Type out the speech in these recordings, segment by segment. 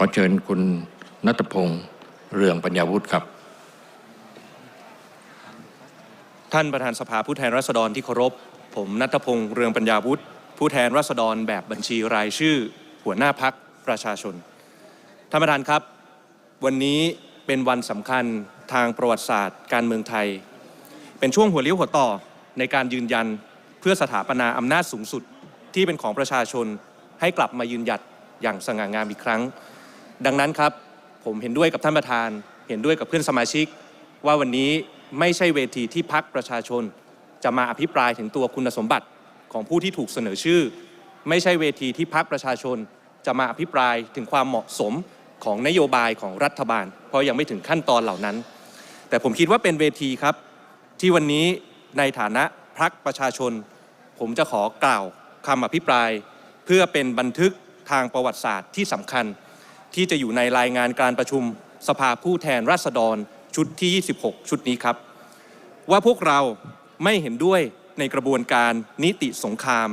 ขอเชิญคุณนัทพงศ์เรืองปัญญาวุฒิครับ ท่านประธานสภาผู้แทนราษฎรที่เคารพ ผมนัทพงศ์เรืองปัญญาวุฒิผู้แทนราษฎรแบบบัญชีรายชื่อ หัวหน้าพักประชาชน ท่านประธานครับ วันนี้เป็นวันสำคัญทางประวัติศาสตร์ การเมืองไทย เป็นช่วงหัวเลี้ยวหัวต่อในการยืนยันเพื่อสถาปนาอำนาจสูงสุดที่เป็นของประชาชนให้กลับมายืนหยัดอย่างสง่างามอีกครั้ง ดังนั้นครับผมเห็นด้วยกับท่านประธาน เห็นด้วยกับเพื่อนสมาชิก ว่าวันนี้ไม่ใช่เวทีที่พักประชาชน จะมาอภิปรายถึงตัวคุณสมบัติของผู้ที่ถูกเสนอชื่อ ไม่ใช่เวทีที่พักประชาชน จะมาอภิปรายถึงความเหมาะสมของนโยบายของรัฐบาล เพราะยังไม่ถึงขั้นตอนเหล่านั้น แต่ผมคิดว่าเป็นเวทีครับ ที่วันนี้ในฐานะพักประชาชน ผมจะขอกล่าวคำอภิปราย เพื่อเป็นบันทึกทางประวัติศาสตร์ที่สำคัญ ที่จะอยู่ในรายงานการประชุมสภาผู้แทนราษฎรชุดที่ 26 ชุดนี้ครับ ว่าพวกเราไม่เห็นด้วยในกระบวนการนิติสงคราม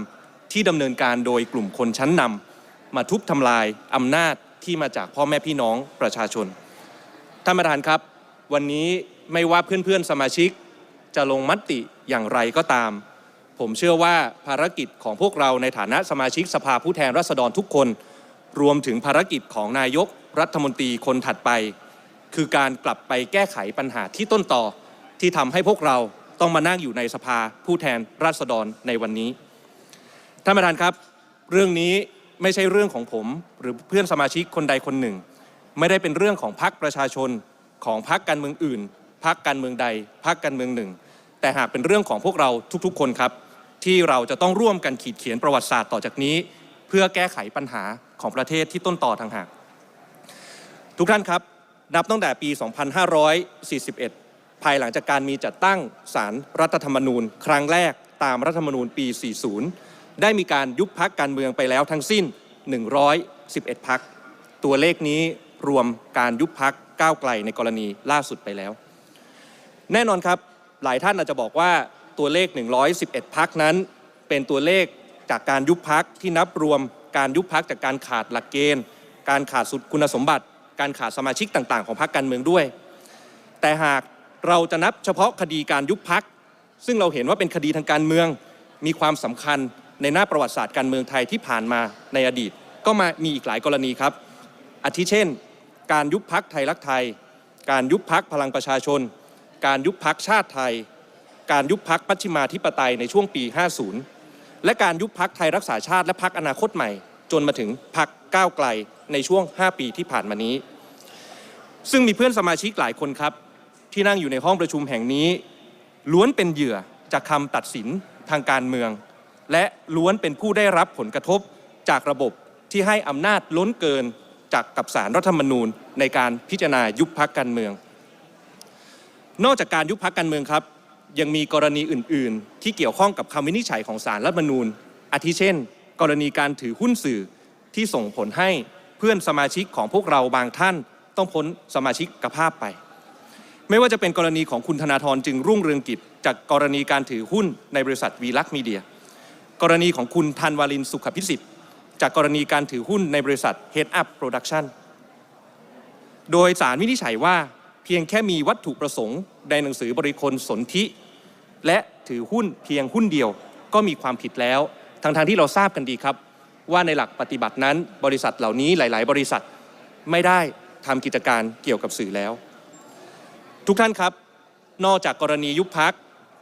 ที่ดำเนินการโดยกลุ่มคนชั้นนำมาทุบทำลายอำนาจที่มาจากพ่อแม่พี่น้องประชาชนท่านประธานครับ วันนี้ไม่ว่าเพื่อนๆสมาชิก จะลงมติอย่างไรก็ตาม ผมเชื่อว่าภารกิจของพวกเราในฐานะสมาชิกสภาผู้แทนราษฎรทุกคน รวมถึงภารกิจของนายกรัฐมนตรีคนถัดไป คือการกลับไปแก้ไขปัญหาที่ต้นต่อที่ทำให้พวกเราต้องมานั่งอยู่ในสภาผู้แทนราษฎรในวันนี้ท่านประธานครับ เรื่องนี้ไม่ใช่เรื่องของผม หรือเพื่อนสมาชิกคนใดคนหนึ่ง ไม่ได้เป็นเรื่องของพรรคประชาชนของพรรคการเมืองอื่นพรรคการเมืองใดพรรคการเมืองหนึ่ง แต่หากเป็นเรื่องของพวกเราทุกๆ คนครับ ที่เราจะต้องร่วมกันขีดเขียนประวัติศาสตร์ต่อจากนี้ พื่อแก้ไขปัญหาของประเทศที่ต้นต่อทางหาก ทุกท่านครับ นับตั้งแต่ปี 2541 ภายหลังจากการมีจัดตั้งสารรัฐธรรมนูญ ครั้งแรกตามรัฐธรรมนูญปี 40 ได้มีการยุบพักการเมืองไปแล้วทั้งสิ้น 111 พัก ตัวเลขนี้รวมการยุบพักก้าวไกลในกรณีล่าสุดไปแล้ว แน่นอนครับหลายท่านอาจจะบอกว่าตัวเลข 111 พักนั้น เป็นตัวเลข จากการยุบพักที่นับรวมการยุบพักจากการขาดหลักเกณฑ์ การขาดสุดคุณสมบัติ การขาดสมาชิกต่างๆ ของพรรคการเมืองด้วย แต่หากเราจะนับเฉพาะคดีการยุบพักซึ่งเราเห็นว่าเป็นคดีทางการเมืองมีความสำคัญในหน้าประวัติศาสตร์การเมืองไทยที่ผ่านมาในอดีต ก็มามีอีกหลายกรณีครับ อาทิเช่น การยุบพักไทยรักไทย การยุบพักพลังประชาชน การยุบพักชาติไทย การยุบพักปัชชิมาธิปไตยในช่วงปี 50 และการยุบพักไทยรักษาชาติและพักอนาคตใหม่ จนมาถึงพักก้าวไกลในช่วง 5 ปีที่ผ่านมานี้ ซึ่งมีเพื่อนสมาชิกหลายคนครับ ที่นั่งอยู่ในห้องประชุมแห่งนี้ ล้วนเป็นเหยื่อจากคำตัดสินทางการเมือง และล้วนเป็นผู้ได้รับผลกระทบจากระบบที่ให้อำนาจล้นเกินจากกับสารรัฐธรรมนูญในการพิจารณายุบพักการเมือง นอกจากการยุบพักการเมืองครับ ยังมีกรณีอื่น ๆ ที่เกี่ยวข้องกับคำวินิจฉัยของสารรัฐมนูญ อาทิเช่น กรณีการถือหุ้นสื่อที่ส่งผลให้เพื่อนสมาชิกของพวกเราบางท่าน ต้องพ้นสมาชิกกภาพไป ไม่ว่าจะเป็นกรณีของคุณธนาธรจึงรุ่งเรืองกิจ จากกรณีการถือหุ้นในบริษัทวีลักษ์มีเดีย กรณีของคุณธันวาลินสุขพิสิทธิ์ จากกรณีการถือหุ้นในบริษัท Head Up Production โดยสารวินิจฉัยว่าเพียงแค่มีวัตถุประสงค์ในหนังสือบริคลสนธิ และถือหุ้นเพียงหุ้นเดียวก็มีความผิดแล้วทั้งๆทที่เราทราบกันดีครับ ว่าในหลักปฏิบัตินั้น บริษัทเหล่านี้หลาย ๆ บริษัทไม่ได้ทำกิจการเกี่ยวกับสื่อแล้ว ทุกท่านครับ นอกจากกรณียุบพัก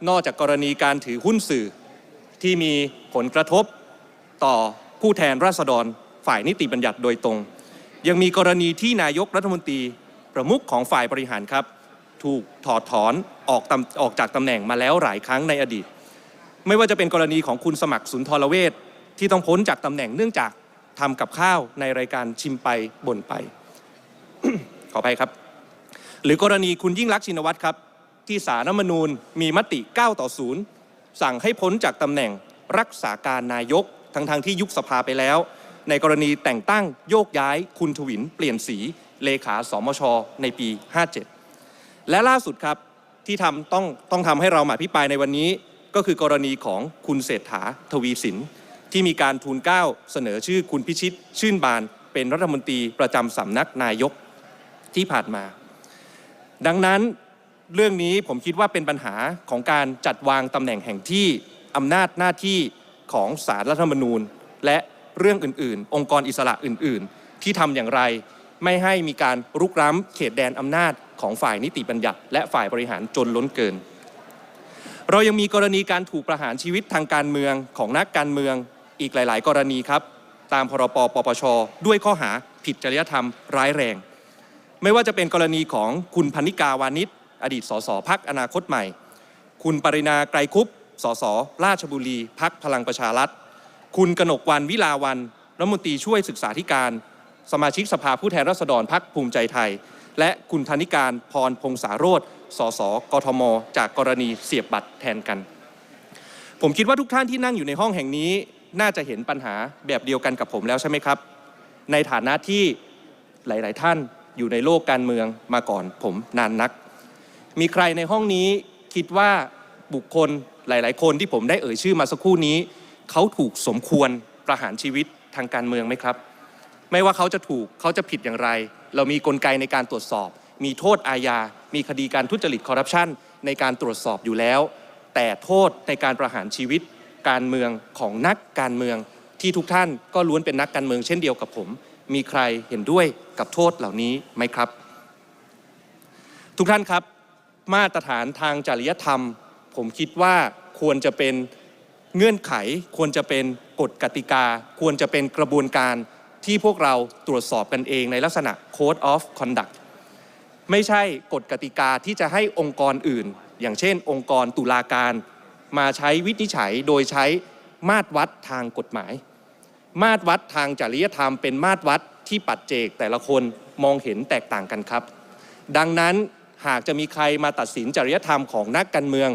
นอกจากกรณีการถือหุ้นสื่อ ที่มีผลกระทบต่อผู้แทนราษฎรฝ่ายนิติบัญญัติโดยตรง ยังมีกรณีที่นายกรัฐมนตรีประมุขของฝ่ายบริหารครับ ถูกถอดถอนออกตำออกจากตำแหน่งมาแล้วหลายครั้งในอดีต ไม่ว่าจะเป็นกรณีของคุณสมัครสุนทรเวชที่ต้องพ้นจากตำแหน่งเนื่องจากทำกับข้าวในรายการชิมไปบ่นไป ขออภัยครับ หรือกรณีคุณยิ่งรักชินวัตรครับ ที่สารรัฐมนูญมีมติ 9 ต่อ 0 สั่งให้พ้นจากตำแหน่งรักษาการนายกทั้งทางๆที่ยุบสภาไปแล้ว ในกรณีแต่งตั้งโยกย้ายคุณทวินเปลี่ยนสีเลขาสมช ในปี 57 และล่าสุดครับที่ทำต้องต้องทำให้เรามาพิปรายในวันนี้ ก็คือกรณีของคุณเศรษฐาทวีสิน ที่มีการทูลเก้าเสนอชื่อคุณพิชิต ชื่นบาน เป็นรัฐมนตรีประจำสำนักนายกที่ผ่านมา ดังนั้นเรื่องนี้ผมคิดว่าเป็นปัญหาของการจัดวางตำแหน่งแห่งที่อำนาจหน้าที่ของสารรัฐธรรมนูญ และเรื่องอื่นๆ องค์กรอิสระอื่น ๆ ที่ทำอย่างไร ไม่ให้มีการรุกร้ำเขตแดนอำนาจ ของฝ่ายนิติบัญญัติ และฝ่ายบริหารจนล้นเกิน เรายังมีกรณีการถูกประหารชีวิตทางการเมืองของนักการเมืองอีกหลาย ๆ กรณีครับ ตามพรปปปช ด้วยข้อหาผิดจริยธรรมร้ายแรง ไม่ว่าจะเป็นกรณีของคุณพันิกาวานิชอดีตสสพักอนาคตใหม่ คุณปรินาไกรคุปสสราชบุรีพักพลังประชารัฐ คุณกนกวันวิลาวันรัฐมนตรีช่วยศึกษาธิการ สมาชิกสภาผู้แทนราษฎรพักภูมิใจไทย และคุณธนิการพรพงษาโรธสสกทม จากกรณีเสียบบัตรแทนกัน ผมคิดว่าทุกท่านที่นั่งอยู่ในห้องแห่งนี้ น่าจะเห็นปัญหาแบบเดียวกันกับผมแล้วใช่ไหมครับ ในฐานะที่หลาย ๆ ท่านอยู่ในโลกการเมืองมาก่อนผมนานนัก มีใครในห้องนี้คิดว่าบุคคลหลาย ๆ คนที่ผมได้เอ่ยชื่อมาสักครู่นี้ เขาถูกสมควรประหารชีวิตทางการเมืองไหมครับ ไม่ว่าเขาจะถูกเขาจะผิดอย่างไร เรามีกลไกในการตรวจสอบ มีโทษอาญา มีคดีการทุจริตคอร์รัปชันในการตรวจสอบอยู่แล้ว แต่โทษในการประหารชีวิต การเมืองของนักการเมืองที่ทุกท่านก็ล้วนเป็นนักการเมืองเช่นเดียวกับผม มีใครเห็นด้วยกับโทษเหล่านี้ไหมครับ ทุกท่านครับ มาตรฐานทางจริยธรรม ผมคิดว่าควรจะเป็นเงื่อนไข ควรจะเป็นกฎกติกา ควรจะเป็นกระบวนการ ที่พวกเราตรวจสอบกันเองในลักษณะ Code of Conduct ไม่ใช่กฎกติกาที่จะให้องค์กรอื่น อย่างเช่น องค์กรตุลาการ มาใช้วินิจฉัยโดยใช้มาตรวัดทางกฎหมาย มาตรวัดทางจริยธรรมเป็นมาตรวัดที่ปัจเจกแต่ละคนมองเห็นแตกต่างกันครับ ดังนั้นหากจะมีใครมาตัดสินจริยธรรมของนักการเมือง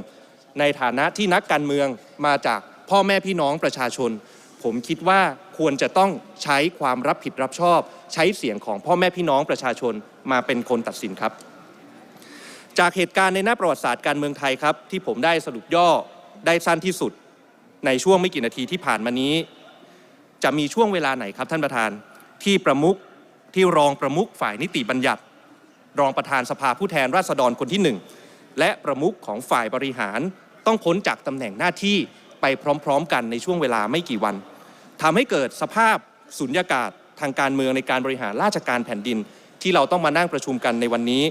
ในฐานะที่นักการเมืองมาจากพ่อแม่พี่น้องประชาชน ผมคิดว่าควรจะต้องใช้ความรับผิดรับชอบ ใช้เสียงของพ่อแม่พี่น้องประชาชนมาเป็นคนตัดสินครับ จากเหตุการณ์ในหน้าประวัติศาสตร์การเมืองไทยครับ ที่ผมได้สรุปย่อได้สั้นที่สุด ในช่วงไม่กี่นาทีที่ผ่านมานี้ จะมีช่วงเวลาไหนครับท่านประธานที่ประมุขที่รองประมุขฝ่ายนิติบัญญัติ รองประธานสภาผู้แทนราษฎรคนที่หนึ่งและประมุขของฝ่ายบริหารต้องพ้นจากตำแหน่งหน้าที่ ไปพร้อม ๆ กันในช่วงเวลาไม่กี่วันทำให้เกิดสภาพสุญญากาศทางการเมืองในการบริหารราชการแผ่นดิน ที่เราต้องมานั่งประชุมกันในวันนี้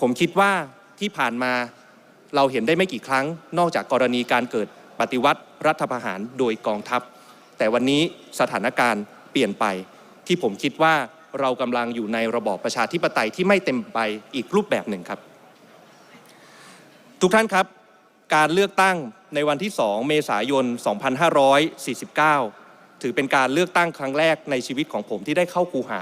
ผมคิดว่าที่ผ่านมาเราเห็นได้ไม่กี่ครั้ง นอกจากกรณีการเกิดปฏิวัติรัฐประหารโดยกองทัพ แต่วันนี้สถานการณ์เปลี่ยนไป ที่ผมคิดว่าเรากำลังอยู่ในระบอบประชาธิปไตยที่ไม่เต็มไปอีกรูปแบบหนึ่งครับ ทุกท่านครับ การเลือกตั้งในวันที่ 2 เมษายน 2549 ถือเป็นการเลือกตั้งครั้งแรกในชีวิตของผมที่ได้เข้าคูหา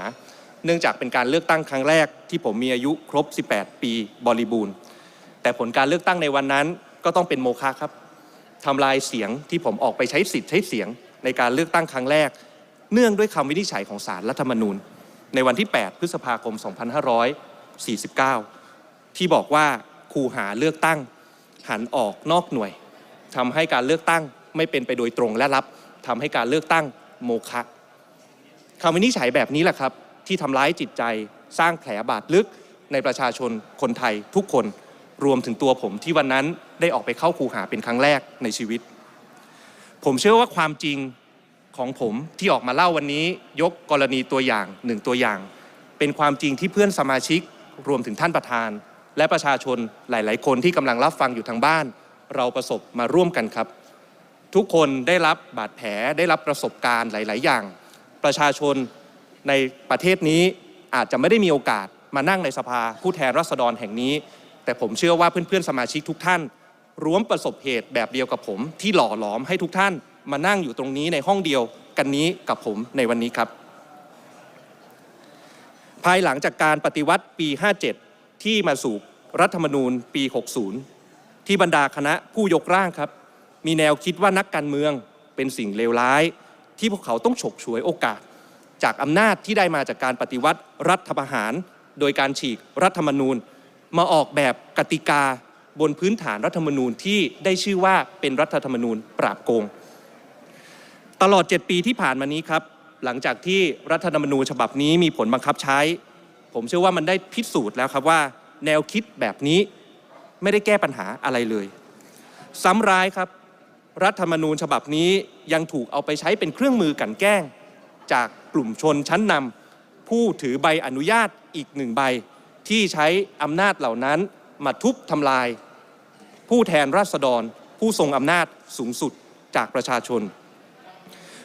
เนื่องจากเป็นการเลือกตั้งครั้งแรกที่ผมมีอายุครบ 18 ปีบริบูรณ์ แต่ผลการเลือกตั้งในวันนั้นก็ต้องเป็นโมฆะครับทำลายเสียงที่ผมออกไปใช้สิทธิ์ใช้เสียงในการเลือกตั้งครั้งแรก เนื่องด้วยคำวินิจฉัยของศาลรัฐธรรมนูญ ในวันที่ 8 พฤษภาคม 2549 ที่บอกว่าคูหาเลือกตั้ง หันออกนอกหน่วยทำให้การเลือกตั้งไม่เป็นไปโดยตรงและลับทำให้การเลือกตั้งโมฆะคำวินิจฉัยแบบนี้แหละครับ ที่ทำร้ายจิตใจสร้างแผลบาดลึกในประชาชนคนไทยทุกคนรวมถึงตัวผมที่วันนั้นได้ออกไปเข้าคูหาเป็นครั้งแรกในชีวิต ผมเชื่อว่าความจริงของผมที่ออกมาเล่าวันนี้ยกกรณีตัวอย่างหนึ่งตัวอย่าง เป็นความจริงที่เพื่อนสมาชิกรวมถึงท่านประธาน และประชาชนหลาย ๆ คนที่กำลังรับฟังอยู่ทางบ้าน เราประสบมาร่วมกันครับ ทุกคนได้รับบาดแผลได้รับประสบการณ์หลาย ๆ อย่าง ประชาชนในประเทศนี้อาจจะไม่ได้มีโอกาสมานั่งในสภาผู้แทนราษฎรแห่งนี้ แต่ผมเชื่อว่าเพื่อน ๆ สมาชิกทุกท่านร่วมประสบเหตุแบบเดียวกับผม ที่หล่อหลอมให้ทุกท่านมานั่งอยู่ตรงนี้ในห้องเดียวกันนี้กับผมในวันนี้ครับ ภายหลังจากการปฏิวัติปี 57 ที่มาสู่รัฐธรรมนูญปี 60 ที่บรรดาคณะผู้ยกร่างครับ มีแนวคิดว่านักการเมืองเป็นสิ่งเลวร้าย ที่พวกเขาต้องฉกฉวยโอกาส จากอำนาจที่ได้มาจากการปฏิวัติรัฐประหาร โดยการฉีกรัฐธรรมนูญ มาออกแบบกติกาบนพื้นฐานรัฐธรรมนูญที่ได้ชื่อว่าเป็นรัฐธรรมนูญปราบโกง ตลอด 7 ปีที่ผ่านมานี้ครับ หลังจากที่รัฐธรรมนูญฉบับนี้มีผลบังคับใช้ ผมเชื่อว่ามันได้พิสูจน์แล้วครับว่า แนวคิดแบบนี้ไม่ได้แก้ปัญหาอะไรเลย ซ้ำร้ายครับ รัฐธรรมนูญฉบับนี้ยังถูกเอาไปใช้เป็นเครื่องมือกันแกล้ง จากกลุ่มชนชั้นนำผู้ถือใบอนุญาตอีกหนึ่งใบ ที่ใช้อำนาจเหล่านั้นมาทุบทำลาย ผู้แทนราษฎร ผู้ทรงอำนาจสูงสุดจากประชาชน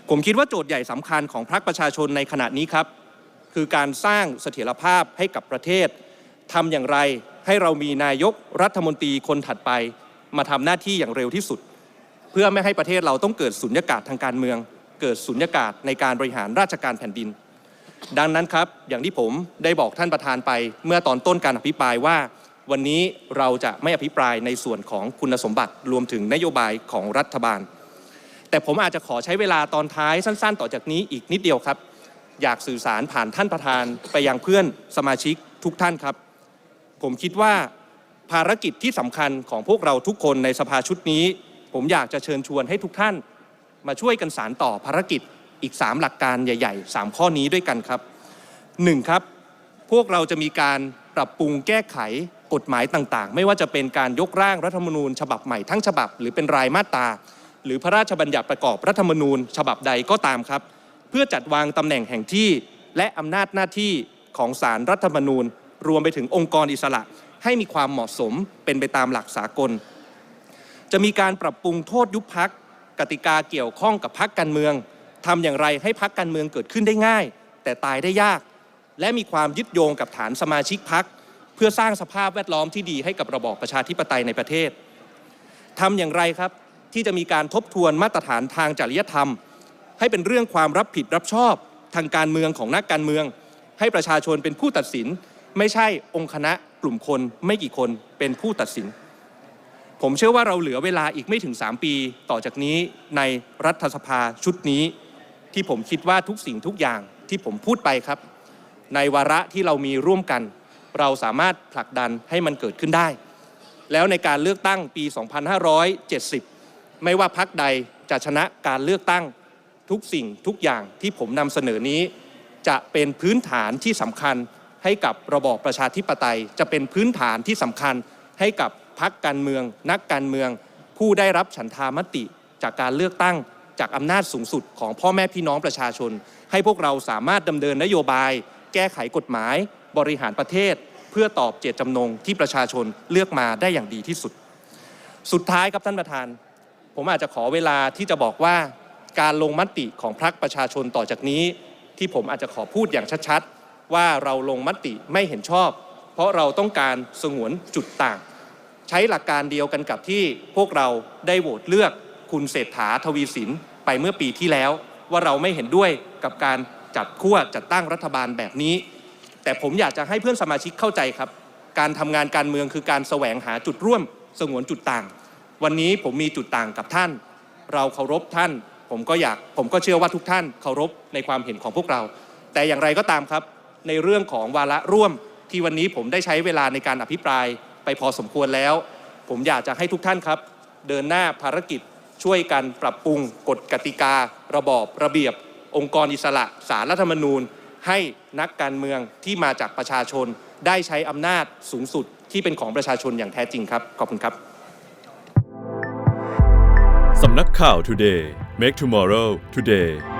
ผมคิดว่าโจทย์ใหญ่สำคัญของพรรคประชาชนในขณะนี้ครับ คือการสร้างเสถียรภาพให้กับประเทศทำอย่างไรให้เรามีนายกรัฐมนตรีคนถัดไป มาทำหน้าที่อย่างเร็วที่สุด เพื่อไม่ให้ประเทศเราต้องเกิดสุญญากาศทางการเมือง เกิดสุญญากาศในการบริหารราชการแผ่นดิน ดังนั้นครับอย่างที่ผมได้บอกท่านประธานไป เมื่อตอนต้นการอภิปรายว่า วันนี้เราจะไม่อภิปรายในส่วนของคุณสมบัติรวมถึงนโยบายของรัฐบาล แต่ผมอาจจะขอใช้เวลาตอนท้ายสั้น ๆ ต่อจากนี้อีกนิดเดียวครับ อยากสื่อสารผ่านท่านประธานไปยังเพื่อนสมาชิกทุกท่านครับ ผมคิดว่าภารกิจที่สำคัญของพวกเราทุกคนในสภาชุดนี้ ผมอยากจะเชิญชวนให้ทุกท่านมาช่วยกันสารต่อภารกิจอีก 3 หลักการใหญ่ๆ 3 ข้อนี้ด้วยกันครับ 1. ครับ พวกเราจะมีการปรับปรุงแก้ไขกฎหมายต่างๆ ไม่ว่าจะเป็นการยกร่างรัฐธรรมนูญ ฉบับใหม่ทั้งฉบับ หรือเป็นรายมาตราหรือพระราชบัญญัติประกอบรัฐธรรมนูญ ฉบับใดก็ตามครับ เพื่อจัดวางตำแหน่งแห่งที่ และอำนาจหน้าที่ของสารรัฐธรรมนูญ รวมไปถึงองค์กรอิสระ ให้มีความเหมาะสมเป็นไปตามหลักสากล จะมีการปรับปรุงโทษยุบพักกติกาเกี่ยวข้องกับพักการเมืองทำอย่างไรให้พักการเมืองเกิดขึ้นได้ง่าย แต่ตายได้ยาก และมีความยึดโยงกับฐานสมาชิกพักเพื่อสร้างสภาพแวดล้อมที่ดีให้กับระบอบประชาธิปไตยในประเทศทำอย่างไรครับที่จะมีการทบทวนมาตรฐานทางจริยธรรม ให้เป็นเรื่องความรับผิดรับชอบทางการเมืองของนักการเมือง ให้ประชาชนเป็นผู้ตัดสิน ไม่ใช่องค์คณะกลุ่มคนไม่กี่คนเป็นผู้ตัดสิน ผมเชื่อว่าเราเหลือเวลาอีกไม่ถึง 3 ปี ต่อจากนี้ในรัฐสภาชุดนี้ ที่ผมคิดว่าทุกสิ่งทุกอย่างที่ผมพูดไปครับ ในวาระที่เรามีร่วมกัน เราสามารถผลักดันให้มันเกิดขึ้นได้ แล้วในการเลือกตั้งปี 2570 ไม่ว่าพักใดจะชนะการเลือกตั้ง ทุกสิ่งทุกอย่างที่ผมนำเสนอนี้ จะเป็นพื้นฐานที่สำคัญให้กับระบอบประชาธิปไตย จะเป็นพื้นฐานที่สำคัญให้กับพักการเมือง นักการเมือง ผู้ได้รับฉันทามติ จากการเลือกตั้งจากอำนาจสูงสุดของพ่อแม่พี่น้องประชาชน ให้พวกเราสามารถดำเนินนโยบาย แก้ไขกฎหมาย บริหารประเทศ เพื่อตอบเจตจำนงที่ประชาชนเลือกมาได้อย่างดีที่สุด สุดท้ายครับท่านประธาน ผมอาจจะขอเวลาที่จะบอกว่า การลงมติของพรรคประชาชนต่อจากนี้ ที่ผมอาจจะขอพูดอย่างชัดๆ ว่าเราลงมติไม่เห็นชอบ เพราะเราต้องการสงวนจุดต่าง ใช้หลักการเดียวกันกับที่พวกเราได้โหวตเลือกคุณเศรษฐาทวีสินไปเมื่อปีที่แล้ว ว่าเราไม่เห็นด้วยกับการจัดขั้วจัดตั้งรัฐบาลแบบนี้ แต่ผมอยากจะให้เพื่อนสมาชิกเข้าใจครับ การทำงานการเมืองคือการแสวงหาจุดร่วมสงวนจุดต่าง วันนี้ผมมีจุดต่างกับท่าน เราเคารพท่าน ผมก็อยากผมก็เชื่อว่าทุกท่านเคารพในความเห็นของพวกเรา แต่อย่างไรก็ตามครับ ในเรื่องของวาระร่วมที่วันนี้ผมได้ใช้เวลาในการอภิปรายไปพอสมควรแล้ว ผมอยากจะให้ทุกท่านครับ เดินหน้าภารกิจช่วยกันปรับปรุงกฎกติกา ระบอบระเบียบ องค์กรอิสระสารรัฐธรรมนูญ ให้นักการเมืองที่มาจากประชาชน ได้ใช้อำนาจสูงสุดที่เป็นของประชาชนอย่างแท้จริงครับ ขอบคุณครับ สำนักข่าว Today Make Tomorrow Today